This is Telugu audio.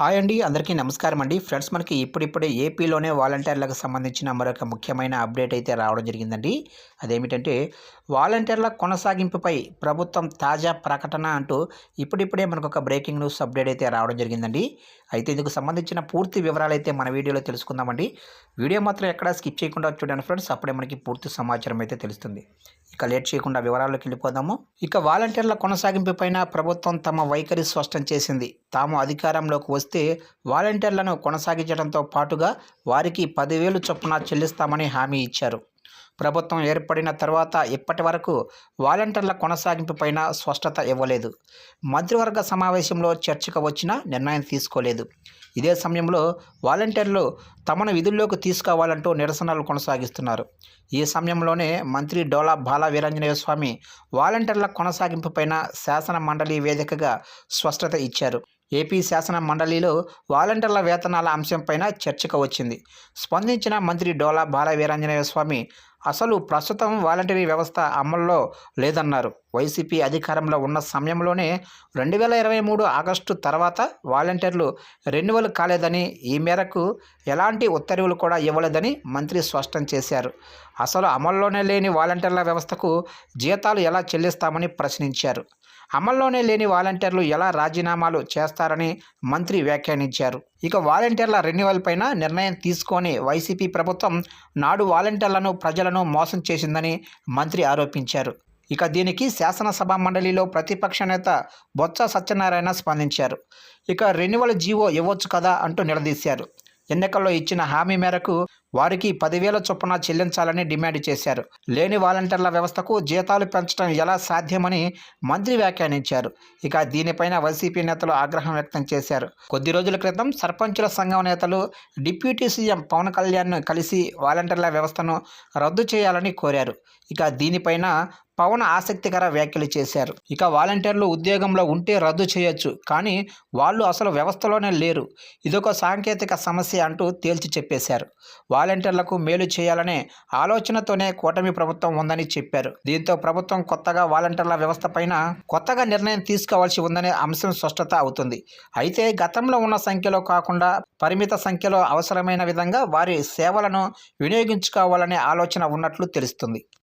హాయ్ అండి అందరికీ నమస్కారం అండి. ఫ్రెండ్స్ మనకి ఇప్పుడిప్పుడే ఏపీలోనే వాలంటీర్లకు సంబంధించిన మరొక ముఖ్యమైన అప్డేట్ అయితే రావడం జరిగిందండి. అదేమిటంటే వాలంటీర్ల కొనసాగింపుపై ప్రభుత్వం తాజా ప్రకటన అంటూ ఇప్పుడిప్పుడే మనకు ఒక బ్రేకింగ్ న్యూస్ అప్డేట్ అయితే రావడం జరిగిందండి. అయితే ఇందుకు సంబంధించిన పూర్తి వివరాలు అయితే మన వీడియోలో తెలుసుకుందామండి. వీడియో మాత్రం ఎక్కడా స్కిప్ చేయకుండా చూడండి ఫ్రెండ్స్ అప్పుడే మనకి పూర్తి సమాచారం అయితే తెలుస్తుంది. ఇక లేట్ చేయకుండా వివరాల్లోకి వెళ్ళిపోదాము. ఇక వాలంటీర్ల కొనసాగింపుపైన ప్రభుత్వం తమ వైఖరి స్పష్టం చేసింది. తాము అధికారంలోకి వస్తే వాలంటీర్లను కొనసాగించడంతో పాటుగా వారికి పదివేలు చొప్పున చెల్లిస్తామని హామీ ఇచ్చారు. ప్రభుత్వం ఏర్పడిన తర్వాత ఇప్పటి వరకు వాలంటీర్ల కొనసాగింపుపైన స్పష్టత ఇవ్వలేదు. మంత్రివర్గ సమావేశంలో చర్చకు వచ్చిన నిర్ణయం తీసుకోలేదు. ఇదే సమయంలో వాలంటీర్లు తమను విధుల్లోకి తీసుకోవాలంటూ నిరసనలు కొనసాగిస్తున్నారు. ఈ సమయంలోనే మంత్రి డోలా బాల వీరాంజనేయ స్వామి వాలంటీర్ల కొనసాగింపుపైన శాసన మండలి వేదికగా స్పష్టత ఇచ్చారు. ఏపీ శాసన మండలిలో వాలంటీర్ల వేతనాల అంశంపైన చర్చకు వచ్చింది. స్పందించిన మంత్రి డోలా బాల వీరాంజనేయ స్వామి అసలు ప్రస్తుతం వాలంటరీ వ్యవస్థ అమల్లో లేదన్నారు. వైసీపీ అధికారంలో ఉన్న సమయంలోనే రెండు వేల ఇరవై మూడు ఆగస్టు తర్వాత వాలంటీర్లు రెన్యువల్ కాలేదని ఈ మేరకు ఎలాంటి ఉత్తర్వులు కూడా ఇవ్వలేదని మంత్రి స్పష్టం చేశారు. అసలు అమల్లోనే లేని వాలంటీర్ల వ్యవస్థకు జీతాలు ఎలా చెల్లిస్తామని ప్రశ్నించారు. అమల్లోనే లేని వాలంటీర్లు ఎలా రాజీనామాలు చేస్తారని మంత్రి వ్యాఖ్యానించారు. ఇక వాలంటీర్ల రెన్యువల్ పైన నిర్ణయం తీసుకొని వైసీపీ ప్రభుత్వం నాడు వాలంటీర్లను ప్రజలను మోసం చేసిందని మంత్రి ఆరోపించారు. ఇక దీనికి శాసనసభ మండలిలో ప్రతిపక్ష నేత బొత్స సత్యనారాయణ స్పందించారు. ఇక రెన్యువల్ జీవో ఇవ్వచ్చు కదా అంటూ నిలదీశారు. ఎన్నికల్లో ఇచ్చిన హామీ మేరకు వారికి పదివేల చొప్పున చెల్లించాలని డిమాండ్ చేశారు. లేని వాలంటీర్ల వ్యవస్థకు జీతాలు పెంచడం ఎలా సాధ్యమని మంత్రి వ్యాఖ్యానించారు. ఇక దీనిపైన వైసీపీ నేతలు ఆగ్రహం వ్యక్తం చేశారు. కొద్ది రోజుల క్రితం సర్పంచుల సంఘం నేతలు డిప్యూటీ సీఎం పవన్ కళ్యాణ్ను కలిసి వాలంటీర్ల వ్యవస్థను రద్దు చేయాలని కోరారు. ఇక దీనిపైన పవన్ ఆసక్తికర వ్యాఖ్యలు చేశారు. ఇక వాలంటీర్లు ఉద్యోగంలో ఉంటే రద్దు చేయొచ్చు కానీ వాళ్ళు అసలు వ్యవస్థలోనే లేరు. ఇదొక సాంకేతిక సమస్య అంటూ తేల్చి చెప్పేశారు. వాలంటీర్లకు మేలు చేయాలనే ఆలోచనతోనే కూటమి ప్రభుత్వం ఉందని చెప్పారు. దీంతో ప్రభుత్వం కొత్తగా వాలంటీర్ల వ్యవస్థ పైన కొత్తగా నిర్ణయం తీసుకోవాల్సి ఉందనే అంశం స్పష్టత అవుతుంది. అయితే గతంలో ఉన్న సంఖ్యలో కాకుండా పరిమిత సంఖ్యలో అవసరమైన విధంగా వారి సేవలను వినియోగించుకోవాలనే ఆలోచన ఉన్నట్లు తెలుస్తుంది.